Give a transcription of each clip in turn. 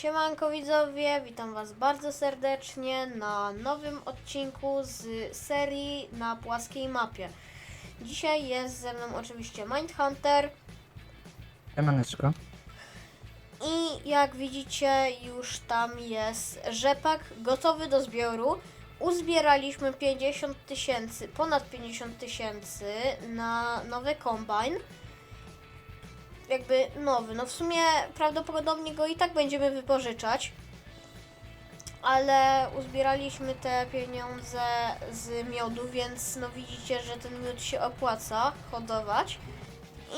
Siemanko widzowie, witam was bardzo serdecznie na nowym odcinku z serii na płaskiej mapie. Dzisiaj jest ze mną oczywiście Mindhunter Emaneczko. i jak widzicie już tam jest rzepak gotowy do zbioru. Uzbieraliśmy 50 tysięcy, ponad 50 tysięcy na nowy kombajn. Jakby nowy, no w sumie prawdopodobnie go i tak będziemy wypożyczać. Ale uzbieraliśmy te pieniądze z miodu, więc no widzicie, że ten miód się opłaca hodować.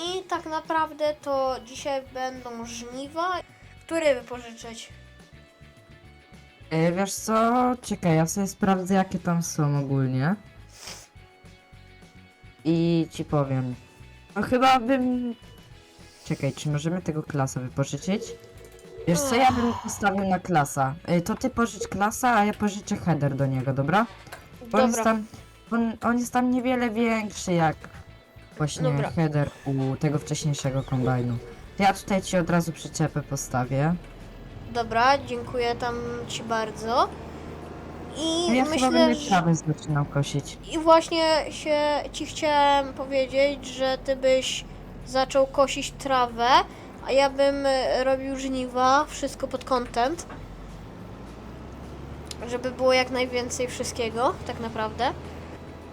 I tak naprawdę to dzisiaj będą żniwa. Który wypożyczyć? E, wiesz co? Czekaj, ja sobie sprawdzę jakie tam są ogólnie. I ci powiem. No chyba bym... Czekaj, czy możemy tego klasa wypożyczyć? Wiesz co, ja bym postawił na klasa. E, to ty pożycz klasa, a ja pożyczę header do niego, dobra? Bo on jest Dobra, tam, on, on jest tam niewiele większy jak właśnie Dobra. header u tego wcześniejszego kombajnu. To ja tutaj ci od razu przyczepę postawię. dobra, dziękuję tam ci bardzo. I No ja chyba myślę, będę że... trawę zaczynał kosić. I właśnie się ci chciałem powiedzieć, że ty byś zaczął kosić trawę, a ja bym e, robił żniwa, wszystko pod content. Żeby było jak najwięcej wszystkiego, tak naprawdę.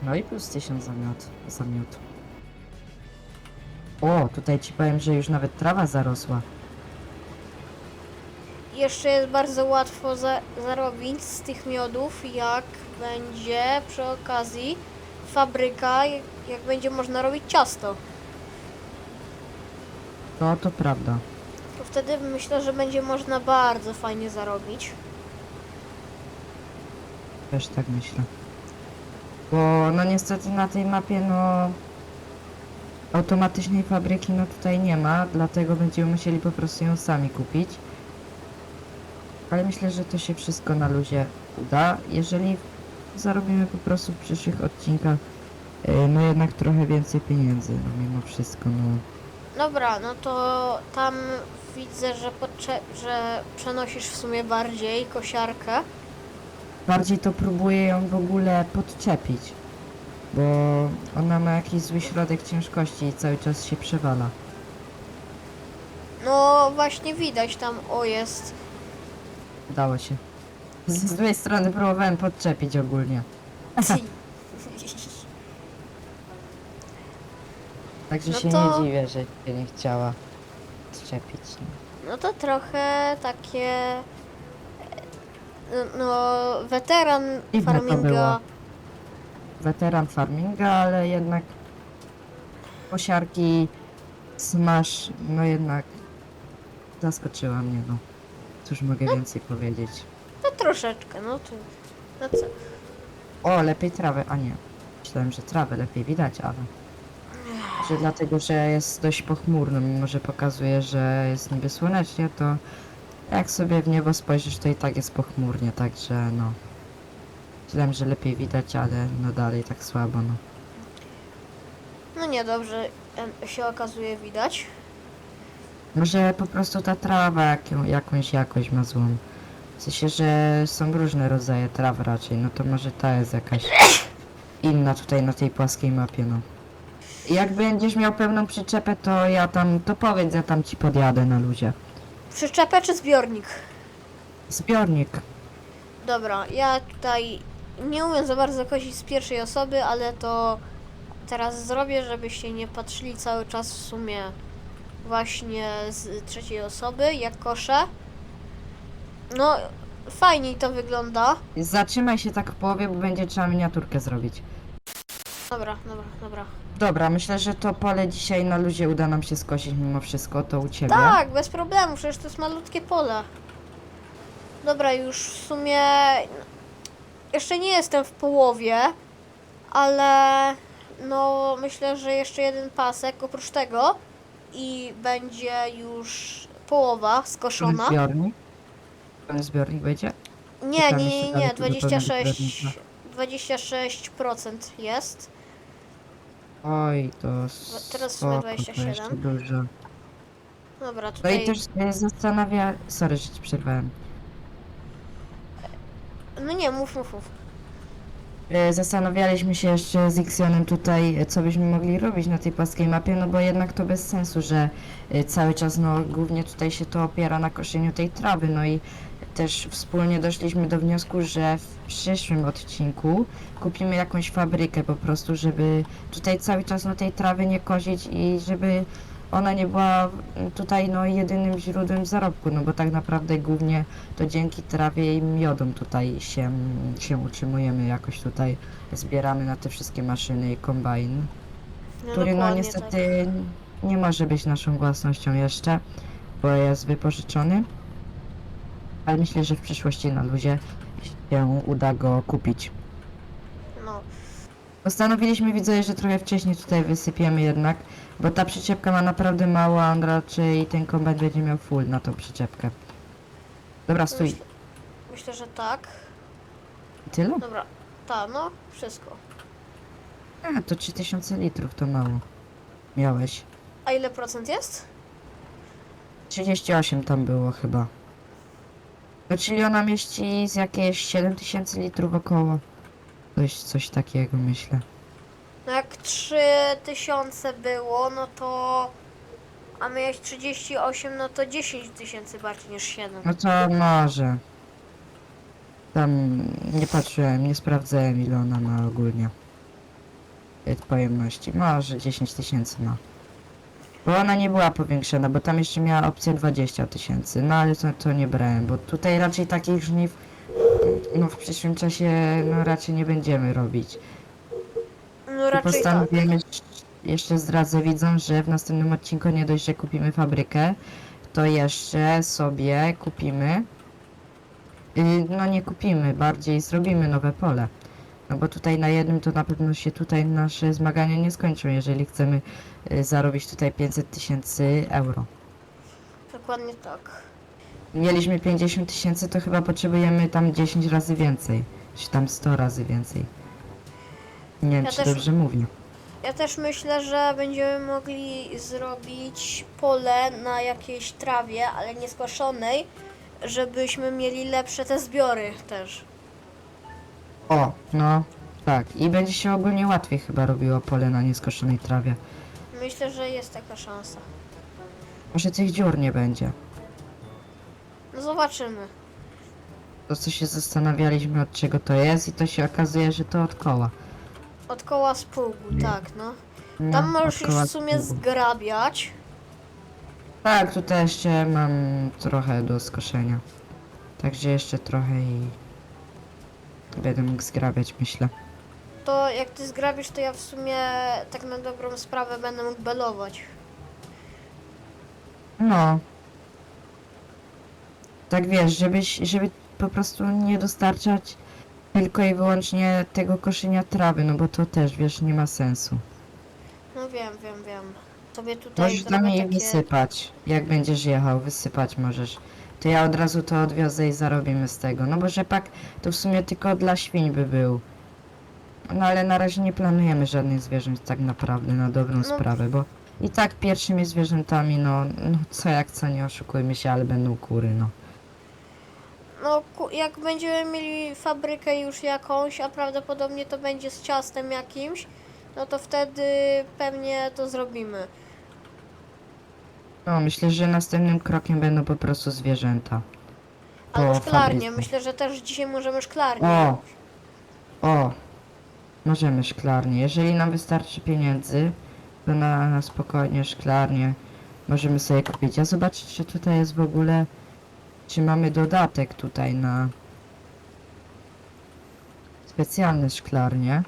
No i plus 1000 za miód. Za miód. O, tutaj ci powiem, że już nawet trawa zarosła. Jeszcze jest bardzo łatwo za zarobić z tych miodów, jak będzie przy okazji fabryka, jak, jak będzie można robić ciasto. To to prawda. To wtedy myślę, że będzie można bardzo fajnie zarobić. Też tak myślę. Bo no niestety na tej mapie no automatycznej fabryki no tutaj nie ma, dlatego będziemy musieli po prostu ją sami kupić. Ale myślę, że to się wszystko na luzie uda, jeżeli zarobimy po prostu w przyszłych odcinkach y, no jednak trochę więcej pieniędzy, no mimo wszystko no. Dobra, no to tam widzę, że, że przenosisz w sumie bardziej kosiarkę. Bardziej to próbuję ją w ogóle podczepić, bo ona ma jakiś zły środek ciężkości i cały czas się przewala. No właśnie widać tam, o jest. Udało się. Z z złej strony próbowałem podczepić ogólnie. Także No się to- nie dziwię, że się nie chciała podczepić. No to trochę takie. e, No, weteran Dziwne to było. farminga. Weteran farminga, ale jednak posiarki smash, no jednak zaskoczyła mnie, no. Cóż mogę więcej powiedzieć. No troszeczkę, no to. No co? O, lepiej trawę, a nie. Myślałem, że trawę lepiej widać, ale... Że dlatego, że jest dość pochmurno, mimo że pokazuje, że jest niby słonecznie, to jak sobie w niebo spojrzysz, to i tak jest pochmurnie, także no... Myślałem, że lepiej widać, ale no dalej tak słabo, no. No nie, dobrze em, się okazuje widać. Może po prostu ta trawa jaką, jakąś jakość ma złą. W sensie, że są różne rodzaje traw raczej, no to może ta jest jakaś inna tutaj na tej płaskiej mapie, no. Jak będziesz miał pełną przyczepę, to ja tam, to powiedz, ja tam ci podjadę na luzie. Przyczepę czy zbiornik? Zbiornik. Dobra, ja tutaj nie umiem za bardzo kosić z pierwszej osoby, ale to teraz zrobię, żebyście nie patrzyli cały czas w sumie właśnie z trzeciej osoby, jak koszę. No, fajniej to wygląda. Zatrzymaj się tak w połowie, bo będzie trzeba miniaturkę zrobić. Dobra, dobra, dobra. Dobra, myślę, że to pole dzisiaj na luzie uda nam się skosić mimo wszystko, to u ciebie. Tak, bez problemu, przecież to jest malutkie pole. Dobra, już w sumie jeszcze nie jestem w połowie, ale no myślę, że jeszcze jeden pasek oprócz tego i będzie już połowa skoszona. zbiornik. Pełny zbiornik będzie? Nie, Czekamy nie, nie, nie, dalej tego 26 zbiornika. 26% jest. Oj, to teraz w sumie spoko, to 27. jeszcze dużo. Dobra, No tutaj... i też e, zastanawia... Sorry, że ci przerwałem. No nie, mów, mów, mów. E, Zastanawialiśmy się jeszcze z Xionem tutaj, e, co byśmy mogli robić na tej płaskiej mapie, no bo jednak to bez sensu, że e, cały czas, no głównie tutaj się to opiera na koszeniu tej trawy, no i też wspólnie doszliśmy do wniosku, że w przyszłym odcinku kupimy jakąś fabrykę po prostu, żeby tutaj cały czas no tej trawy nie kosić i żeby ona nie była tutaj no jedynym źródłem zarobku, no bo tak naprawdę głównie to dzięki trawie i miodom tutaj się, się utrzymujemy jakoś tutaj zbieramy na te wszystkie maszyny i kombajn, No, który no niestety nie może być naszą własnością jeszcze, bo jest wypożyczony, ale myślę, że w przyszłości na luzie się uda go kupić. No, Postanowiliśmy widzowie, że trochę wcześniej tutaj wysypiemy jednak, bo ta przyczepka ma naprawdę mało, a on raczej ten kombajn będzie miał full na tą przyczepkę. Dobra, stój. myślę, myślę, że tak. Tyle? Dobra, tak, no, wszystko. A, to 3000 litrów to mało. Miałeś. A ile procent jest? 38 tam było chyba. No czyli ona mieści z jakieś 7000 litrów około. Coś, coś takiego myślę. No jak 3000 było, no to... A miałeś 38, no to 10 tysięcy bardziej niż 7. No to może. Tam nie patrzyłem, nie sprawdzałem ile ona ma ogólnie. Pojemności. Może 10 tysięcy ma. Bo ona nie była powiększona, bo tam jeszcze miała opcję 20 tysięcy. No ale to, to nie brałem, bo tutaj raczej takich żniw no w przyszłym czasie no raczej nie będziemy robić. No I raczej tak. postanowiłem jeszcze, jeszcze zdradzę widzom, że w następnym odcinku nie dość, że kupimy fabrykę, to jeszcze sobie kupimy. Yy, no nie kupimy, bardziej zrobimy nowe pole. No bo tutaj na jednym to na pewno się tutaj nasze zmagania nie skończą, jeżeli chcemy yy, zarobić tutaj 500 tysięcy euro. Dokładnie tak. Mieliśmy 50 tysięcy, to chyba potrzebujemy tam 10 razy więcej, czy tam 100 razy więcej. Nie wiem, Ja czy też- dobrze mówię. Ja też myślę, że będziemy mogli zrobić pole na jakiejś trawie, ale nieskoszonej, żebyśmy mieli lepsze te zbiory też. O, no, tak. I będzie się ogólnie łatwiej chyba robiło pole na nieskoszonej trawie. Myślę, że jest taka szansa. Może tych dziur nie będzie. No zobaczymy. To co się zastanawialiśmy od czego to jest i to się okazuje, że to od koła. Od koła z pługu, tak, no. No, Tam możesz od już koła w sumie pługu. zgrabiać. Tak, tutaj jeszcze mam trochę do skoszenia. Także jeszcze trochę i będę mógł zgrabiać, myślę. To jak ty zgrabisz, to ja w sumie tak na dobrą sprawę będę mógł belować. No. Tak wiesz, żebyś, żeby po prostu nie dostarczać tylko i wyłącznie tego koszenia trawy, no bo to też, wiesz, nie ma sensu. No wiem, wiem, wiem. Sobie tutaj Możesz dla zrobię mnie takie... wysypać, jak będziesz jechał, wysypać możesz. To ja od razu to odwiozę i zarobimy z tego. No bo rzepak to w sumie tylko dla świń by był. No ale na razie nie planujemy żadnych zwierząt tak naprawdę na dobrą No. sprawę, bo i tak pierwszymi zwierzętami, no, no co jak co, nie oszukujmy się, ale będą kury, no. No, ku- jak będziemy mieli fabrykę już jakąś, a prawdopodobnie to będzie z ciastem jakimś, no to wtedy pewnie to zrobimy. No, myślę, że następnym krokiem będą po prostu zwierzęta. Albo fabryce. Myślę, że też dzisiaj możemy szklarnię. O! O! Możemy szklarnię. Jeżeli nam wystarczy pieniędzy, to na, na spokojnie szklarnię możemy sobie kupić. A zobaczcie, czy tutaj jest w ogóle... Czy mamy dodatek tutaj na... Specjalne szklarnie.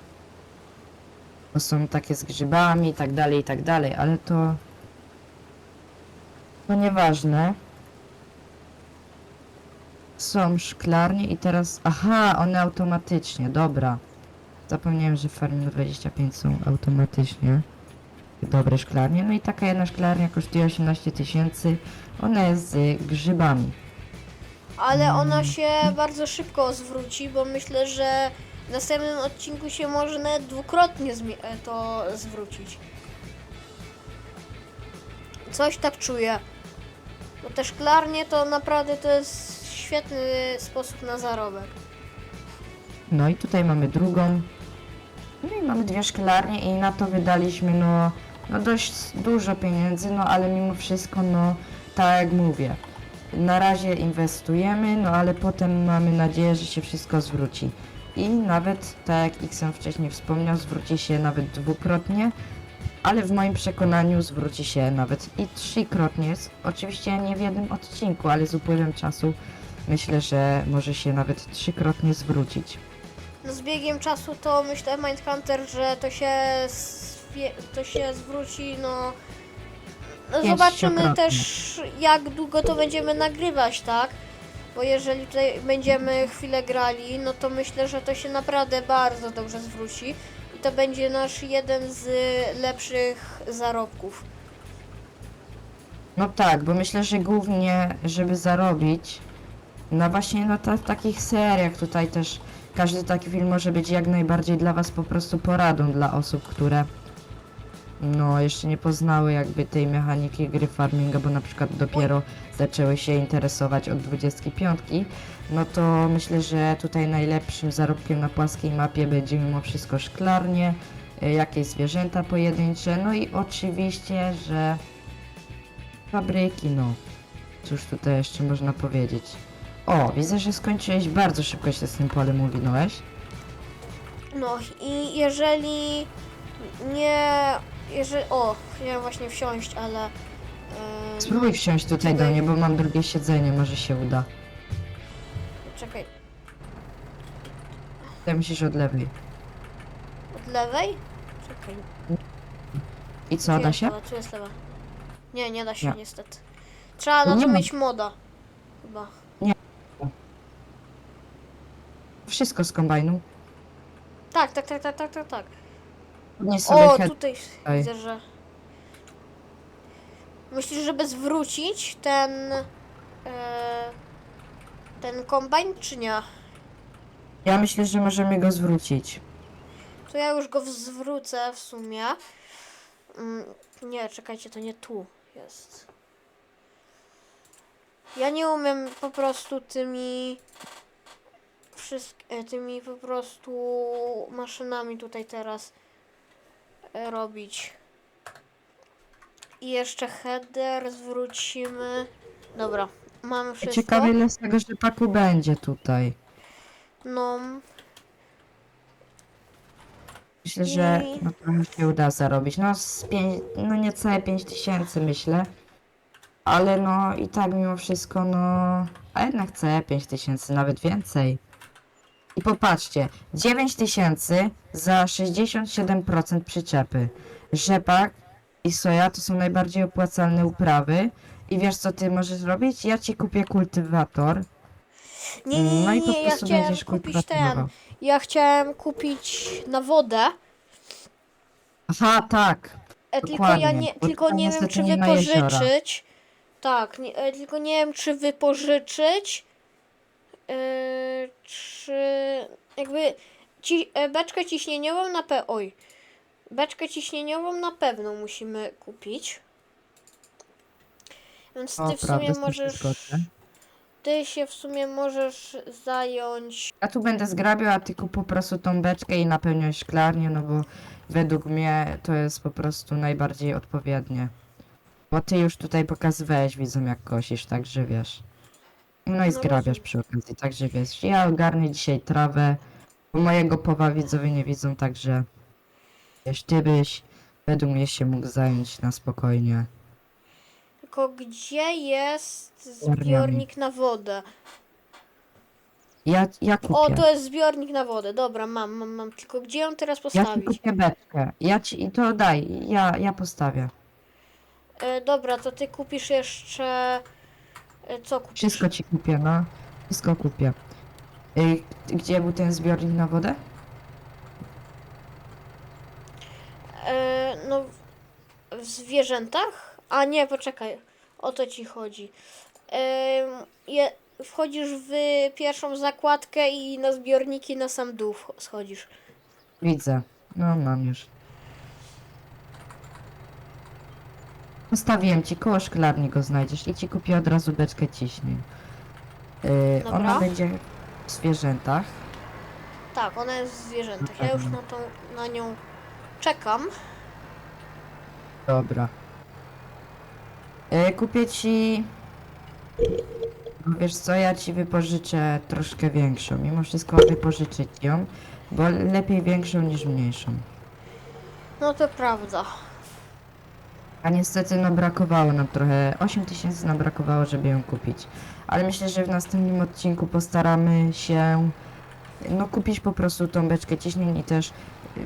Bo są takie z grzybami i tak dalej, i tak dalej, ale to... To nieważne. Są szklarnie i teraz... Aha, one automatycznie, dobra. Zapomniałem, że w Farming 25 są automatycznie dobre szklarnie. No i taka jedna szklarnia kosztuje 18 tysięcy. Ona jest z grzybami. Ale Mm. ona się bardzo szybko zwróci, bo myślę, że w następnym odcinku się można dwukrotnie e, to zwrócić. Coś tak czuję. Bo te szklarnie to naprawdę to jest świetny sposób na zarobek. No i tutaj mamy drugą. No i mamy dwie szklarnie i na to wydaliśmy no, no dość dużo pieniędzy, no ale mimo wszystko no tak jak mówię. Na razie inwestujemy, no ale potem mamy nadzieję, że się wszystko zwróci. I nawet, tak jak Xem wcześniej wspomniał, zwróci się nawet dwukrotnie, ale w moim przekonaniu zwróci się nawet i trzykrotnie. Oczywiście nie w jednym odcinku, ale z upływem czasu myślę, że może się nawet trzykrotnie zwrócić. No z biegiem czasu to myślę Mindhunter, że to się, to się zwróci, no... no Zobaczymy też jak długo to będziemy nagrywać, tak? Bo jeżeli tutaj będziemy chwilę grali, no to myślę, że to się naprawdę bardzo dobrze zwróci. To będzie nasz jeden z lepszych zarobków. No tak, bo myślę, że głównie, żeby zarobić, no właśnie na ta, takich seriach tutaj też każdy taki film może być jak najbardziej dla Was po prostu poradą dla osób, które no jeszcze nie poznały jakby tej mechaniki gry farminga, bo na przykład dopiero zaczęły się interesować od 25, no to myślę, że tutaj najlepszym zarobkiem na płaskiej mapie będzie mimo wszystko szklarnie, y, jakieś zwierzęta pojedyncze, no i oczywiście, że Fabryki, no. Cóż tutaj jeszcze można powiedzieć? O, widzę, że skończyłeś bardzo szybko się z tym polem uwinąłeś. No i jeżeli nie... Jeżeli, o, chciałem właśnie wsiąść, ale... e, Spróbuj wsiąść tutaj do mnie, bo mam drugie siedzenie, może się uda. Czekaj, Tutaj musisz od lewej. od lewej? Czekaj. I co, da jest się? lewa? Tu jest lewa. Nie, nie da się Nie. niestety. Trzeba na Nie to ma. mieć moda. Chyba. Wszystko z kombajnu. Tak, tak, tak, tak, tak, tak, tak. Nie sobie O, tutaj widzę, że... Myślisz, żeby zwrócić ten... E, ten kombajn, czy nie? Ja myślę, że możemy go zwrócić. To ja już go zwrócę w sumie. Mm, nie, czekajcie, to nie tu jest. Ja nie umiem po prostu tymi wszystk- e, tymi po prostu maszynami tutaj teraz robić. I jeszcze header zwrócimy. Dobra, mamy wszystko. Ciekawe ile z tego rzepaku będzie tutaj. No, Myślę, że I- no, trochę się uda zarobić. No, z pięć, no niecałe 5 tysięcy myślę. Ale no i tak mimo wszystko, no. A jednak chcę 5 tysięcy, nawet więcej. I popatrzcie, 9 tysięcy za 67% przyczepy. Rzepak i soja to są najbardziej opłacalne uprawy. I wiesz co ty możesz robić? Ja ci kupię kultywator. nie, nie, No nie, i po nie, ja prostu chciałem będziesz kupić ten. kultywatował. Ja chciałem kupić na wodę, Aha, tak. e, tylko ja Dokładnie, nie, bo tylko tam nie wiem niestety czy nie ma jeziora. wypożyczyć. Tak, nie, e, tylko nie wiem czy wypożyczyć. E, czy jakby ci, e, beczkę ciśnieniową na pe... Oj. Beczkę ciśnieniową na pewno musimy kupić. Więc ty O, w sumie prawda, możesz. Ty się w sumie możesz zająć. Ja tu będę zgrabiał, a ty kup po prostu tą beczkę i napełniaj szklarnię, no bo według mnie to jest po prostu najbardziej odpowiednie. Bo ty już tutaj pokazywałeś widzom jak kosisz, także wiesz. No i zgrabiasz przy okazji, także wiesz. Ja ogarnę dzisiaj trawę, bo mojego powa widzowie nie widzą, także wiesz, ty byś według mnie się mógł zająć na spokojnie. Tylko gdzie jest zbiornik na wodę? Ja, ja kupię. O, to jest zbiornik na wodę. Dobra, mam, mam, mam. Tylko gdzie ją teraz Ja ci postawić? kupię beczkę. Ja ci, i to daj, ja, ja postawię. E, dobra, to ty kupisz jeszcze. E, co kupisz? Wszystko ci kupię, no. Wszystko kupię. Ej, gdzie był ten zbiornik na wodę? E, no, w- w zwierzętach? A nie, poczekaj. O to ci chodzi. E, je, wchodzisz w pierwszą zakładkę i na zbiorniki na sam dół wch- schodzisz. Widzę. No, mam już. Postawiłem ci koło szklarni go znajdziesz i ci kupię od razu beczkę ciśnień. Yy, Dobra. ona będzie w zwierzętach. Tak, ona jest w zwierzętach. Ja już na, tą, na nią czekam. Dobra. Yy, kupię ci... No Wiesz co, ja ci wypożyczę troszkę większą. Mimo wszystko wypożyczyć ją, bo lepiej większą niż mniejszą. No to prawda. A niestety no brakowało nam trochę, 8 tysięcy nam brakowało, żeby ją kupić. Ale myślę, że w następnym odcinku postaramy się no kupić po prostu tą beczkę ciśnień i też y,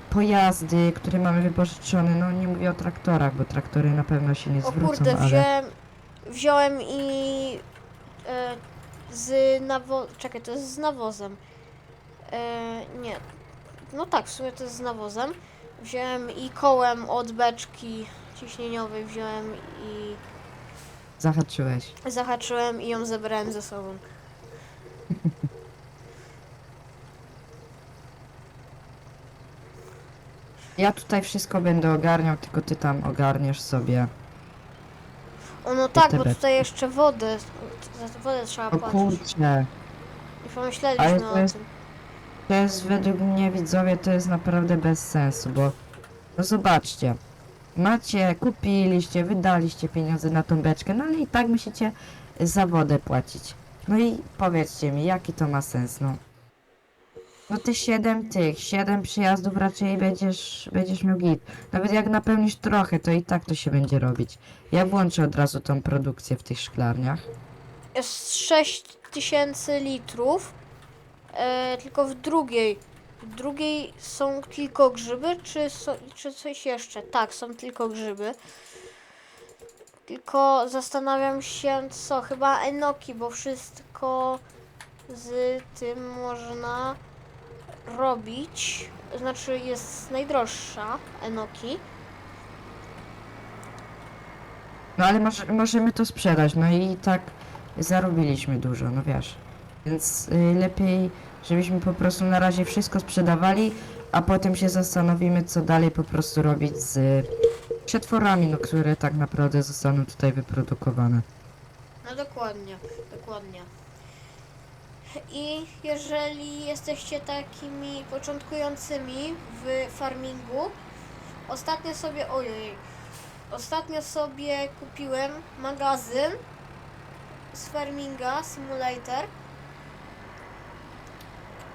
pojazdy, które mamy wypożyczone. No nie mówię o traktorach, bo traktory na pewno się nie O zwrócą, kurde, ale wziąłem, wziąłem i e, z nawo... Czekaj, to jest z nawozem. E, nie. No tak, w sumie to jest z nawozem. Wziąłem i kołem od beczki ciśnieniowej wziąłem i zahaczyłeś. zahaczyłem i ją zebrałem ze sobą. Ja tutaj wszystko będę ogarniał, tylko ty tam ogarniesz sobie. O no tak, bo tutaj jeszcze wodę, za wodę trzeba O płacić. kurczę. Nie Ale pomyśleliśmy to o jest- tym. To jest według mnie widzowie, to jest naprawdę bez sensu, bo no zobaczcie, macie, kupiliście, wydaliście pieniądze na tą beczkę, no ale i tak musicie za wodę płacić. No i powiedzcie mi, jaki to ma sens, no. No te 7 tych, 7 przyjazdów raczej będziesz, będziesz miał git. Nawet jak napełnisz trochę, to i tak to się będzie robić. Ja włączę od razu tą produkcję w tych szklarniach. Jest 6000 litrów, e, tylko w drugiej. W drugiej są tylko grzyby, czy, so, czy coś jeszcze? Tak, są tylko grzyby. Tylko zastanawiam się, co, chyba enoki, bo wszystko z tym można robić. Znaczy jest najdroższa enoki. No ale może, możemy to sprzedać, no i tak zarobiliśmy dużo, no wiesz. Więc y, lepiej, żebyśmy po prostu na razie wszystko sprzedawali, a potem się zastanowimy, co dalej po prostu robić z y, przetworami, no które tak naprawdę zostaną tutaj wyprodukowane. No dokładnie, dokładnie. I jeżeli jesteście takimi początkującymi w farmingu, ostatnio sobie, ojej, ostatnio sobie kupiłem magazyn z Farminga Simulator,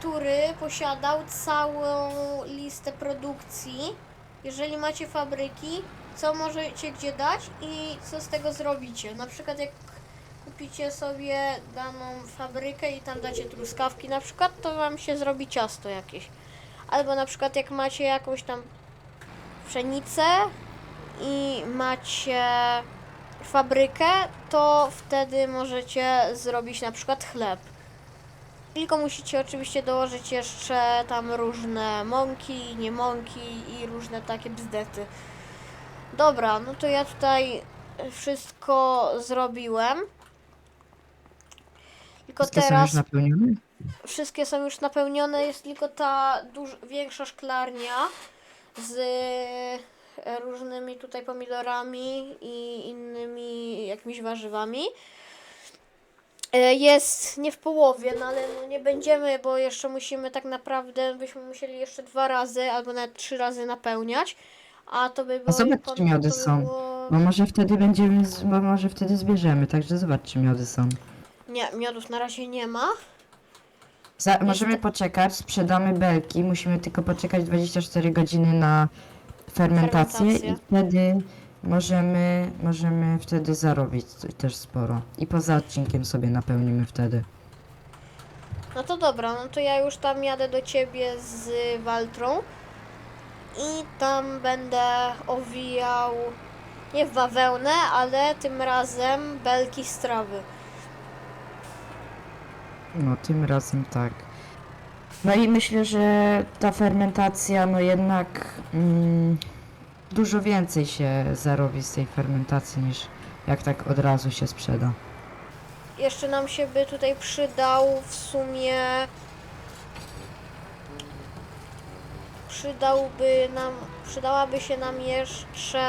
który posiadał całą listę produkcji. Jeżeli macie fabryki, co możecie gdzie dać i co z tego zrobicie. Na przykład jak kupicie sobie daną fabrykę i tam dacie truskawki na przykład, to wam się zrobi ciasto jakieś. Albo na przykład jak macie jakąś tam pszenicę i macie fabrykę, to wtedy możecie zrobić na przykład chleb. Tylko musicie oczywiście dołożyć jeszcze tam różne mąki, nie mąki i różne takie bzdety. Dobra, no to ja tutaj wszystko zrobiłem. Tylko Wszystkie są teraz już napełnione? wszystkie są już napełnione, jest tylko ta duż, większa szklarnia z e, różnymi tutaj pomidorami i innymi jakimiś warzywami. E, Jest nie w połowie, no ale no nie będziemy, bo jeszcze musimy tak naprawdę, byśmy musieli jeszcze dwa razy albo nawet trzy razy napełniać. A to by było. zobacz, pon- czy miody to by są. było- Bo może wtedy będziemy, z- bo może wtedy zbierzemy, także zobacz, czy miody są. Nie, miodów na razie nie ma. Za, możemy poczekać, sprzedamy belki, musimy tylko poczekać 24 godziny na fermentację, Fermentację. i wtedy możemy, możemy wtedy zarobić też sporo. I poza odcinkiem sobie napełnimy wtedy. No to dobra, no to ja już tam jadę do ciebie z Waltrą i tam będę owijał nie w bawełnę, ale tym razem belki z trawy. No, tym razem tak. No i myślę, że ta fermentacja, no jednak mm, dużo więcej się zarobi z tej fermentacji niż jak tak od razu się sprzeda. Jeszcze nam się by tutaj przydał w sumie przydałby nam przydałaby się nam jeszcze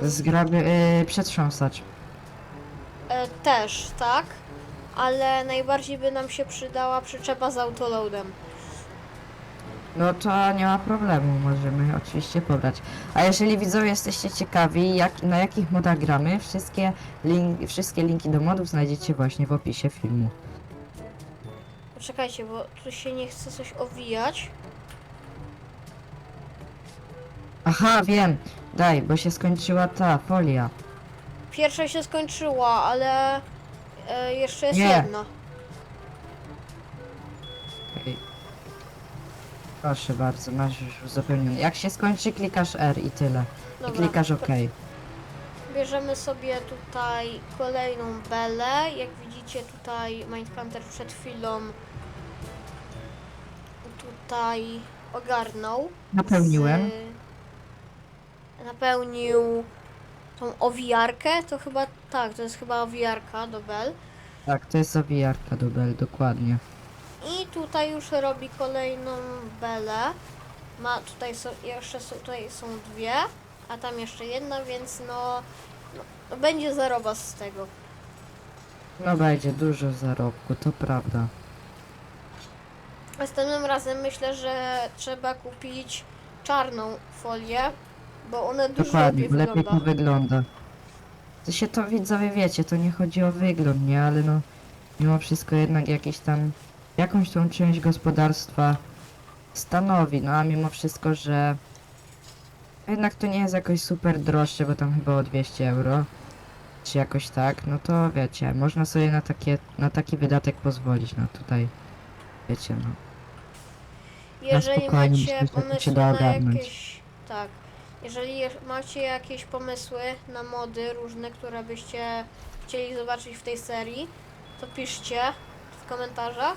Mm, Zgraby, yy, przetrząsacz. e, też, tak. Ale najbardziej by nam się przydała przyczepa z autoloadem. No to nie ma problemu, możemy oczywiście pobrać. A jeżeli widzowie jesteście ciekawi, jak, na jakich modach gramy, wszystkie, link, wszystkie linki do modów znajdziecie właśnie w opisie filmu. Poczekajcie, bo tu się nie chce coś owijać. Aha, wiem, daj, bo się skończyła ta folia. Pierwsza się skończyła, ale e, jeszcze jest Nie. jedna. Proszę bardzo, masz już uzupełniony. Jak się skończy, klikasz R i tyle. I Dobra. klikasz OK. Bierzemy sobie tutaj kolejną belę. Jak widzicie tutaj Mindhunter przed chwilą tutaj ogarnął. Napełniłem. Z, napełnił tą owijarkę. To chyba tak, to jest chyba owijarka do bel. Tak, to jest zawijarka do bel, dokładnie. I tutaj już robi kolejną belę. Ma tutaj są, jeszcze są, tutaj są dwie, a tam jeszcze jedna, więc no, no będzie zaroba z tego. No będzie dużo zarobku, to prawda. Następnym razem myślę, że trzeba kupić czarną folię, bo ona dużo Dokładnie, lepiej lepiej wygląda. to wygląda. To się to widzowie wiecie, to nie chodzi o wygląd, nie? Ale no, mimo wszystko jednak jakieś tam, jakąś tą część gospodarstwa stanowi, no a mimo wszystko, że jednak to nie jest jakoś super droższe, bo tam chyba o 200 euro, czy jakoś tak, no to wiecie, można sobie na takie, na taki wydatek pozwolić, no tutaj, wiecie, no. Jeżeli spokojnie, macie myślę, że to się pomysły da na ogarnąć. jakieś... Tak. Jeżeli je- macie jakieś pomysły na mody różne, które byście chcieli zobaczyć w tej serii, to piszcie w komentarzach.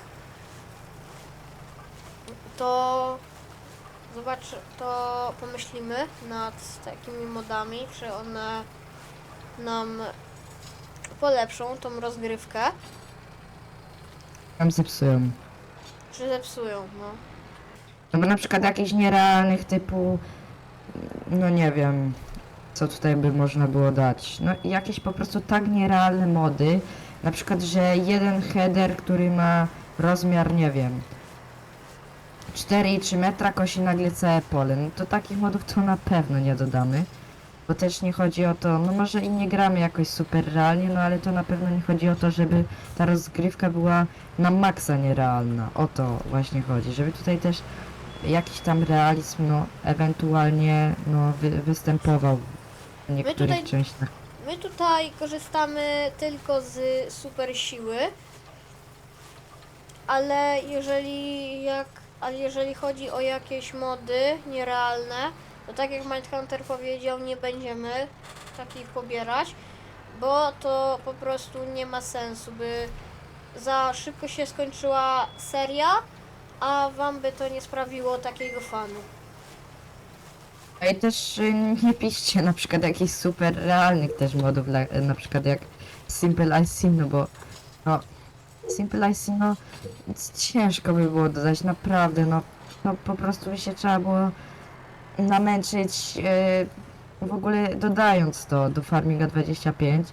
To zobacz, to pomyślimy nad takimi modami, czy one nam polepszą tą rozgrywkę, Tam zepsują. czy zepsują, no. No bo na przykład jakichś nierealnych typu, no nie wiem, co tutaj by można było dać. No i jakieś po prostu tak nierealne mody, na przykład, że jeden header, który ma rozmiar, nie wiem, 4,3 metra kosi nagle całe pole. No to takich modów to na pewno nie dodamy. Bo też nie chodzi o to, no może i nie gramy jakoś super realnie, no ale to na pewno nie chodzi o to, żeby ta rozgrywka była na maksa nierealna. O to właśnie chodzi, żeby tutaj też jakiś tam realizm, no ewentualnie, no wy, występował w niektórych tutaj- częściach. My tutaj korzystamy tylko z super siły, ale jeżeli jak, ale jeżeli chodzi o jakieś mody nierealne, to tak jak Mindhunter powiedział, nie będziemy takich pobierać, bo to po prostu nie ma sensu, by za szybko się skończyła seria, a wam by to nie sprawiło takiego fanu. A i też y, nie piszcie na przykład jakichś super realnych też modów, na przykład jak Simple Ice Sim, no bo no Simple Ice no ciężko by było dodać, naprawdę, no, no po prostu by się trzeba było namęczyć y, w ogóle dodając to do Farminga 25.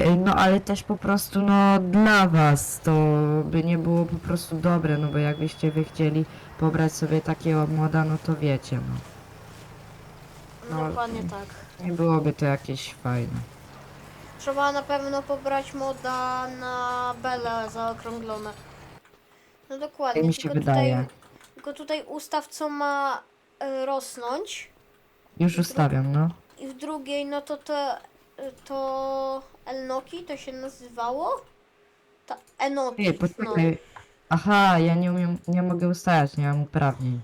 Y, No ale też po prostu no dla was to by nie było po prostu dobre, no bo jakbyście wy chcieli pobrać sobie takiego moda, no to wiecie, no. No, Dokładnie tak. Nie byłoby to jakieś fajne. Trzeba na pewno pobrać moda na Belę zaokrąglone. No dokładnie. Tak mi się tylko wydaje. Tutaj, tylko tutaj ustaw co ma e, rosnąć Już ustawiam, no. i w drugiej no to te, to Elnoki to się nazywało? Ta Enoki. Ej, no. poczekaj. Aha, ja nie umiem, nie mogę ustawiać, nie mam uprawnień.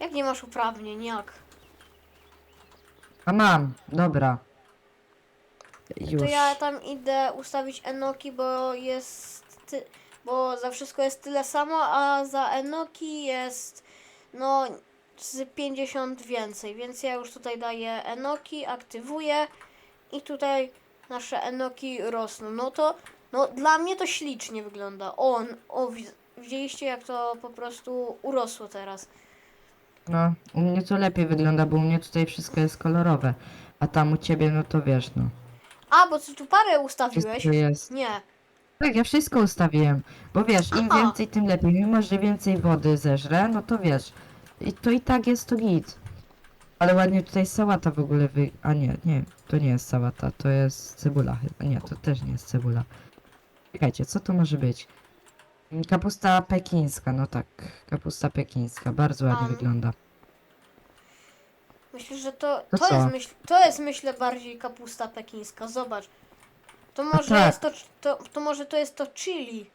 Jak nie masz uprawnień, jak? A mam, dobra. Już. To ja tam idę ustawić Enoki, bo jest. Ty, bo za wszystko jest tyle samo, a za Enoki jest no z 50 więcej. Więc ja już tutaj daję Enoki, aktywuję i tutaj nasze Enoki rosną. No to no dla mnie to ślicznie wygląda. O, n- o wi- widzieliście jak to po prostu urosło teraz. No, u mnie to lepiej wygląda, bo u mnie tutaj wszystko jest kolorowe. A tam u ciebie, no to wiesz, no. A, bo ty tu parę ustawiłeś? Wszystko jest. Nie. Tak, ja wszystko ustawiłem. Bo wiesz, im Aha. więcej, tym lepiej. Mimo, że więcej wody zeżrę, no to wiesz. I to i tak jest to git. Ale ładnie tutaj sałata w ogóle wy... A nie, nie, to nie jest sałata, to jest cebula chyba. Nie, to też nie jest cebula. Czekajcie, co to może być? Kapusta pekińska, no tak. Kapusta pekińska, bardzo ładnie Am. wygląda. Myślę, że to, To to, co? jest, myśl, to jest myślę bardziej kapusta pekińska. Zobacz. To może tak. jest to, to, to może to jest to chili.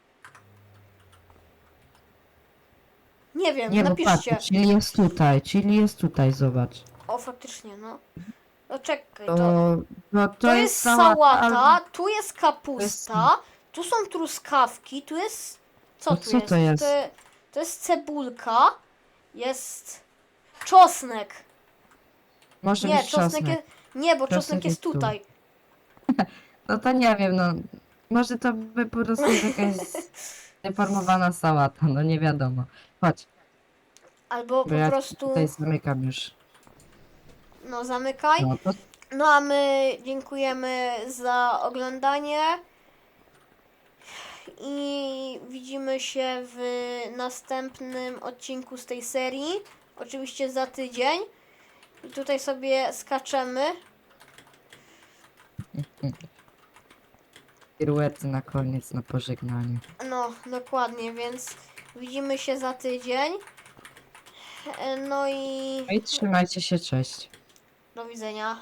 Nie wiem, Nie, bo patrz, napiszcie. czyli jest tutaj, czyli jest tutaj, zobacz. O, faktycznie, no. No czekaj, To, to, no, to jest sałata, ale- tu jest kapusta, tu są truskawki, tu jest... Co No tu co jest? to jest? To, to jest cebulka, jest czosnek. Może Nie, być czosnek jest... Nie, bo Czosnek czosnek jest jest tu. tutaj. No to nie wiem, no. Może to by po prostu jakaś deformowana sałata, no nie wiadomo. Chodź, Albo bo po ja prostu... tutaj zamykam już. No zamykaj. No to No a my dziękujemy za oglądanie. I widzimy się w następnym odcinku z tej serii. Oczywiście za tydzień. Tutaj sobie skaczemy. piruety na koniec, na pożegnanie. No, dokładnie, więc widzimy się za tydzień. E, No i No i trzymajcie się, cześć. do widzenia.